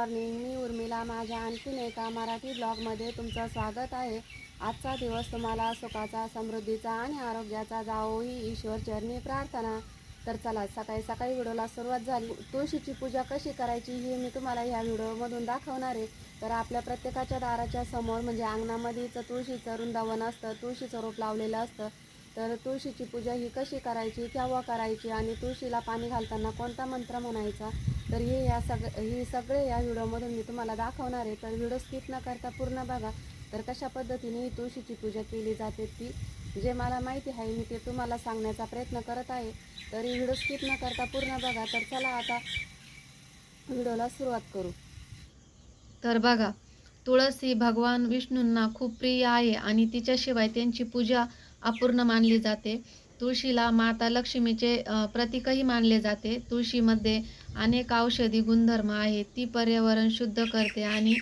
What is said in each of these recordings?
Morning मी उर्मिला माझ्या आणखीन एका मराठी ब्लॉगमध्ये तुमचं स्वागत आहे. आजचा दिवस तुम्हाला सुखाचा समृद्धीचा आणि आरोग्याचा जावो ही ईश्वर चरणी प्रार्थना. तर चला सकाळी सकाळी व्हिडिओला सुरुवात झाली. तुळशीची पूजा कशी करायची ही मी तुम्हाला ह्या व्हिडिओमधून दाखवणार आहे. तर आपल्या प्रत्येकाच्या दाराच्या समोर म्हणजे अंगणामध्येच तुळशीचं वृंदावन असतं तुळशीचं रोप लावलेलं असतं. तर तुळशीची पूजा ही कशी करायची केव्हा करायची आणि तुळशीला पाणी घालताना कोणता मंत्र म्हणायचा? तर हे या सग हे सगळे या व्हिडिओमधून मी तुम्हाला दाखवणार आहे. तर व्हिडिओ स्किप न करता पूर्ण बघा. तर कशा पद्धतीने ही तुळशीची पूजा केली जाते ती जे मला माहिती आहे मी ते तुम्हाला सांगण्याचा प्रयत्न करत आहे. तर ही व्हिडिओ स्किप न करता पूर्ण बघा. तर चला आता व्हिडिओला सुरुवात करू. तर बघा तुळस ही भगवान विष्णूंना खूप प्रिय आहे आणि तिच्याशिवाय त्यांची पूजा अपूर्ण मानली जाते. तुळशीला माता लक्ष्मीचे प्रतीकही मानले जाते. तुळशीमध्ये अनेक औषधी गुणधर्म आहेत ती पर्यावरण शुद्ध करते आणि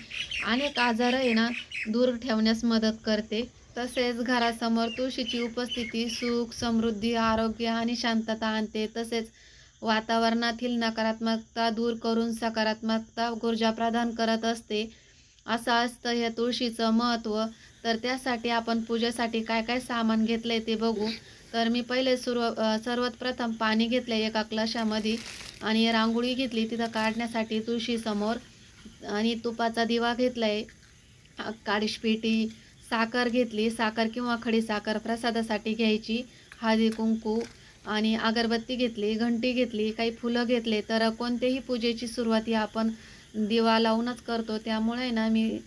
अनेक आजार आहे ना दूर ठेवण्यास मदत करते. तसेच घरासमोर तुळशीची उपस्थिती सुख समृद्धी आरोग्य आणि शांतता आणते. तसेच वातावरणातील नकारात्मकता दूर करून सकारात्मकता ऊर्जा प्रदान करत असते. असं असतं हे तुळशीचं महत्त्व. तर त्यासाठी आपण पूजेसाठी काय काय सामान घेतलं आहे ते बघू. तर मी पहिले सुरू सर्वात प्रथम पाणी घेतलं एका क्लशामध्ये आणि रांगोळी घेतली. तिथं काढण्यासाठी तुळशीसमोर आणि तुपाचा दिवा घेतला आहे काडीशपेटी साखर घेतली. साखर किंवा खडी साखर प्रसादासाठी घ्यायची. हळदी कुंकू आणि अगरबत्ती घेतली घंटी घेतली काही फुलं घेतले. तर कोणत्याही पूजेची सुरुवात ही आपण दिवा लावूनच करतो. त्यामुळे ना मी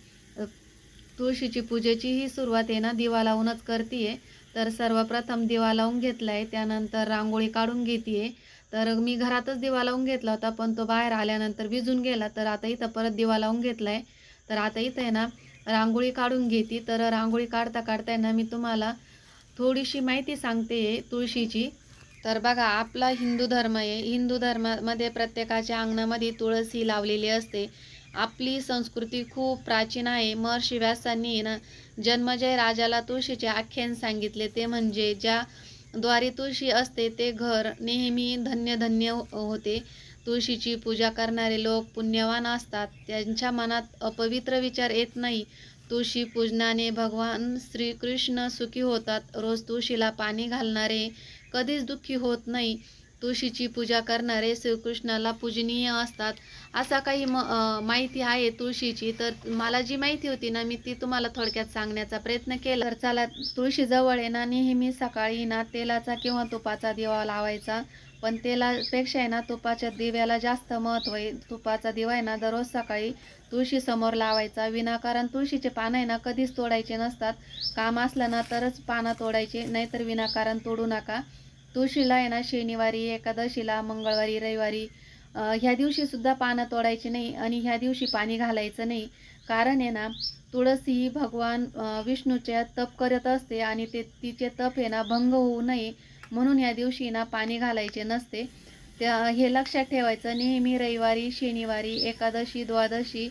तुळशीची पूजेची ही सुरुवात आहे ना दिवा लावूनच करते तर सर्वप्रथम दिवा लावून घेतला आहे त्यानंतर रांगोळी काढून घेते तर मी घरातच दिवा लावून घेतला होता पण तो बाहेर आल्यानंतर विजून गेला. तर आता इथं परत दिवा लावून घेतला आहे तर आता इथं आहे ना रांगोळी काढून घेते. तर रांगोळी काढता काढता ना मी तुम्हाला थोडीशी माहिती सांगते तुळशीची. तर बघा आपला हिंदू धर्म आहे. हिंदू धर्मामध्ये प्रत्येकाच्या अंगणामध्ये तुळस ही लावलेली असते. आपली संस्कृती खूप प्राचीन आहे. महर्षी व्यासांनी ना जन्मजय राजाला तुळशीचे आख्यान सांगितले. ते म्हणजे ज्या द्वारे तुळशी असते ते घर नेहमी धन्य धन्य होते. तुळशीची पूजा करणारे लोक पुण्यवान असतात. त्यांच्या मनात अपवित्र विचार येत नाही. तुळशी पूजनाने भगवान श्रीकृष्ण सुखी होतात. रोज तुळशीला पाणी घालणारे कधीच दुःखी होत नाही. तुळशीची पूजा करणारे श्रीकृष्णाला पूजनीय असतात. असा काही म माहिती आहे तुळशीची तर मला जी माहिती होती ना मी ती तुम्हाला थोडक्यात सांगण्याचा प्रयत्न केला. तर चला तुळशीजवळ आहे ना नेहमी सकाळी ना तेलाचा किंवा तुपाचा दिवा लावायचा. पण तेलापेक्षा आहे ना तुपाच्या दिव्याला जास्त महत्त्व आहे. तुपाचा दिवा आहे ना दररोज सकाळी तुळशीसमोर लावायचा. विनाकारण तुळशीचे पानं आहे ना कधीच तोडायचे नसतात. काम असलं ना तरच पानं तोडायचे नाहीतर विनाकारण तोडू नका. तुळशीला आहे ना शनिवारी एकादशीला मंगळवारी रविवारी ह्या दिवशीसुद्धा पानं तोडायची नाही आणि ह्या दिवशी पाणी घालायचं नाही. कारण आहे ना तुळसी ही भगवान विष्णूच्या विष्णूचे तप करत असते आणि ते तिचे तप आहे ना भंग होऊ नये. म्हणून या दिवशी ना पाणी घालायचे नसते. त्या हे लक्षात ठेवायचं नेहमी रविवारी शनिवारी एकादशी द्वादशी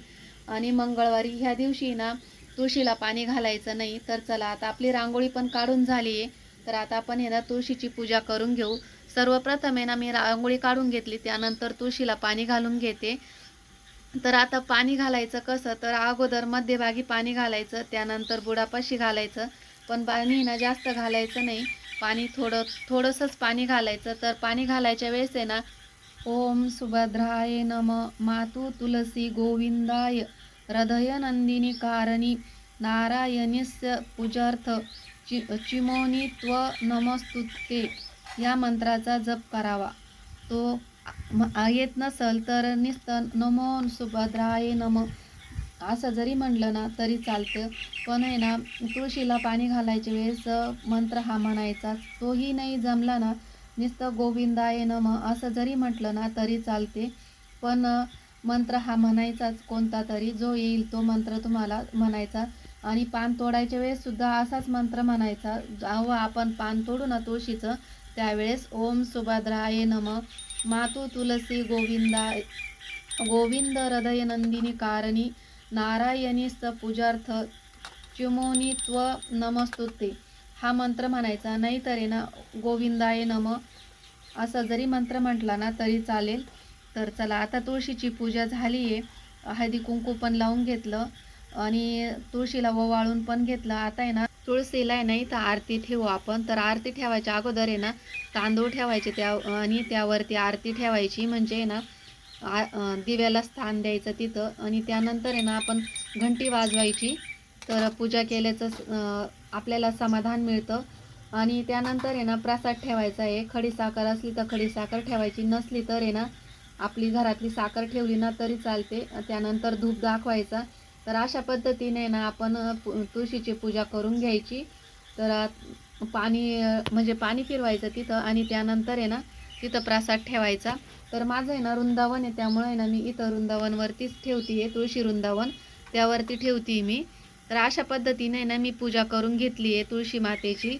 आणि मंगळवारी ह्या दिवशी ना तुळशीला पाणी घालायचं नाही. तर चला आता आपली रांगोळी पण काढून झाली आहे तर आता आपण हे ना तुळशीची पूजा करून घेऊ. सर्वप्रथम आहे ना मी रांगोळी काढून घेतली त्यानंतर तुळशीला पाणी घालून घेते. तर आता पाणी घालायचं कसं? तर अगोदर मध्यभागी पाणी घालायचं त्यानंतर बुडापाशी घालायचं. पण पाणी ना जास्त घालायचं नाही. पाणी थोडं थोडंसंच पाणी घालायचं. तर पाणी घालायच्या वेळेस आहे ना ओम सुभद्राय नम मातु तुलसी गोविंदाय हृदय नंदिनी कारणी नारायणस्य पूजार्थ चि चिमोनी त्व नमस्तुते. या मंत्राचा जप करावा. तो म- येत नसल तर नुसतं नमो सुभद्राय नम. असं जरी म्हणलं ना तरी चालतं. पण आहे ना तुळशीला पाणी घालायच्या वेळेस मंत्र हा म्हणायचा तोही नाही जमला ना नुसतं गोविंदाय नम. असं जरी म्हटलं ना तरी चालते. पण मंत्र हा म्हणायचाच कोणता तरी जो येईल तो मंत्र तुम्हाला म्हणायचा. आणि पान तोडायच्या वेळेस सुद्धा असाच मंत्र म्हणायचा जेव्हा आपण पान तोडू ना तुळशीचं. त्यावेळेस ओम सुभद्राय नम. मातू तुलसी गोविंदा गोविंद हृदय नंदिनी कारणी नारायणीस्त पूजार्थ चिमोनी त्व नमस्तुते. हा मंत्र म्हणायचा नाही तरी ना गोविंदाय नम. असा जरी मंत्र म्हटला ना तरी चालेल. तर चला आता तुळशीची पूजा झाली आहे हळदी कुंकू पण लावून घेतलं. आणि तुळशीला ओवाळून पण घेतलं. आता आहे ना तुळशीला आहे ना इथं आरती ठेवू आपण. तर आरती ठेवायच्या अगोदर आहे ना तांदूळ ठेवायचे त्या आणि त्यावरती आरती ठेवायची. म्हणजे आहे ना आ- दिव्याला स्थान द्यायचं तिथं. आणि त्यानंतर आहे ना आपण घंटी वाजवायची. तर पूजा केल्याचं आपल्याला समाधान मिळतं. आणि त्यानंतर आहे ना प्रसाद ठेवायचा आहे. खडी साखर असली तर खडी साखर ठेवायची. नसली तर आहे ना आपली घरातली साखर ठेवली ना तरी चालते. त्यानंतर धूप दाखवायचा. तर अशा पद्धतीने ना आपण तुळशीची पूजा करून घ्यायची. तर पाणी म्हणजे पाणी फिरवायचं तिथं आणि त्यानंतर आहे ना तिथं प्रसाद ठेवायचा. तर माझं आहे ना वृंदावन आहे त्यामुळे ना मी इथं वृंदावनवरतीच ठेवते आहे तुळशी वृंदावन. त्यावरती ठेवते मी. तर अशा पद्धतीने ना मी पूजा करून घेतली आहे तुळशी मातेची.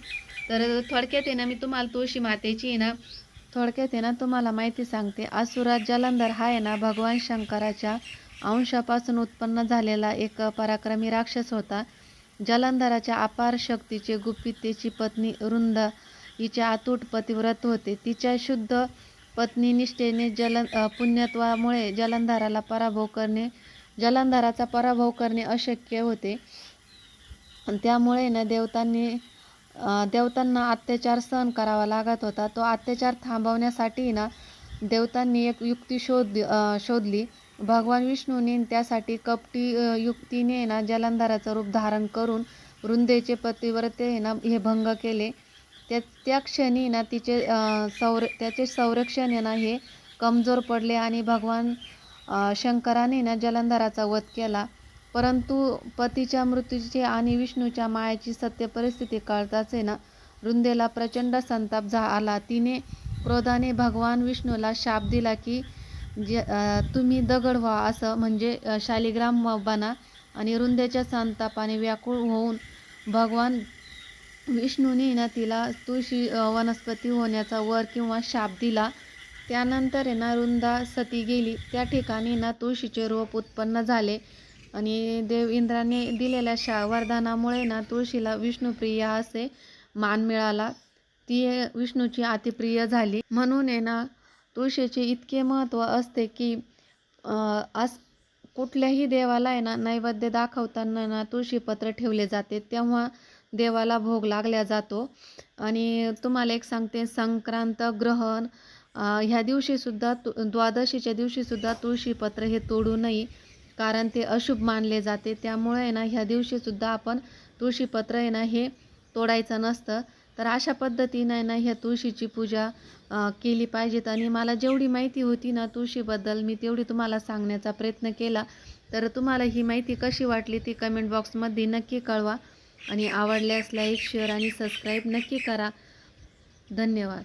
तर थोडक्यात आहे ना मी तुम्हाला तुळशी मातेची आहे ना थोडक्यात आहे ना तुम्हाला माहिती सांगते. असुरात जलंधर हा आहे ना भगवान शंकराच्या अंशापासून उत्पन्न झालेला एक पराक्रमी राक्षस होता. जलंधराच्या अपार शक्तीचे गुपित तिची पत्नी रुंद हिचे अतूट पतिव्रत होते. तिच्या शुद्ध पत्नी निष्ठेने जल पुण्यत्वामुळे जलंधराला पराभव करणे जलंधराचा पराभव करणे अशक्य होते. त्यामुळे ना देवतांनी देवतांना अत्याचार सहन करावा लागत होता. तो अत्याचार थांबवण्यासाठी ना देवतांनी एक युक्ती शोध शोधली. भगवान विष्णूने त्यासाठी कपटी युक्तीने ना जलंधराचं रूप धारण करून वृंदेचे पतिव्रते ना हे भंग केले. त्या त्या क्षणी ना तिचे सौर त्याचे संरक्षण ना हे कमजोर पडले आणि भगवान शंकराने ना जलंधराचा वध केला. परंतु पतीच्या मृत्यूची आणि विष्णूच्या मायाची सत्य परिस्थिती कळताच ना वृंदेला प्रचंड संताप झा आला. तिने क्रोधाने भगवान विष्णूला शाप दिला की जे तुम्ही दगड व्हा असं म्हणजे शालिग्राम बना आणि रुंदेच्या संतापाने व्याकुळ होऊन भगवान विष्णूने ना तिला तुळशी वनस्पती होण्याचा वर किंवा शाप दिला. त्यानंतर आहे ना रुंदा सती गेली. त्या ठिकाणी ना तुळशीचे रोप उत्पन्न झाले आणि देव इंद्राने दिलेल्या शा वरदानामुळे ना तुळशीला विष्णुप्रिया असे मान मिळाला. ती विष्णूची अतिप्रिय झाली. म्हणून आहे ना तुळशीचे इतके महत्त्व असते की आस अस कुठल्याही देवाला आहे ना नैवेद्य दाखवताना ना तुळशीपत्र ठेवले जाते तेव्हा देवाला भोग लागल्या जातो. आणि तुम्हाला एक सांगते संक्रांत ग्रहण ह्या दिवशीसुद्धा तु द्वादशीच्या दिवशीसुद्धा तुळशीपत्र हे तोडू नये कारण ते अशुभ मानले जाते. त्यामुळे आहे ना ह्या दिवशीसुद्धा आपण तुळशीपत्र आहे ना हे तोडायचं नसतं. तर अशा पद्धतीनं आहे ना ह्या तुळशीची पूजा केली पाहिजेत. आणि मला जेवढी माहिती होती ना तुळशीबद्दल मी तेवढी तुम्हाला सांगण्याचा प्रयत्न केला. तर तुम्हाला ही माहिती कशी वाटली ती कमेंट बॉक्समध्ये नक्की कळवा. आणि आवडल्यास लाईक शेअर आणि सबस्क्राईब नक्की करा. धन्यवाद.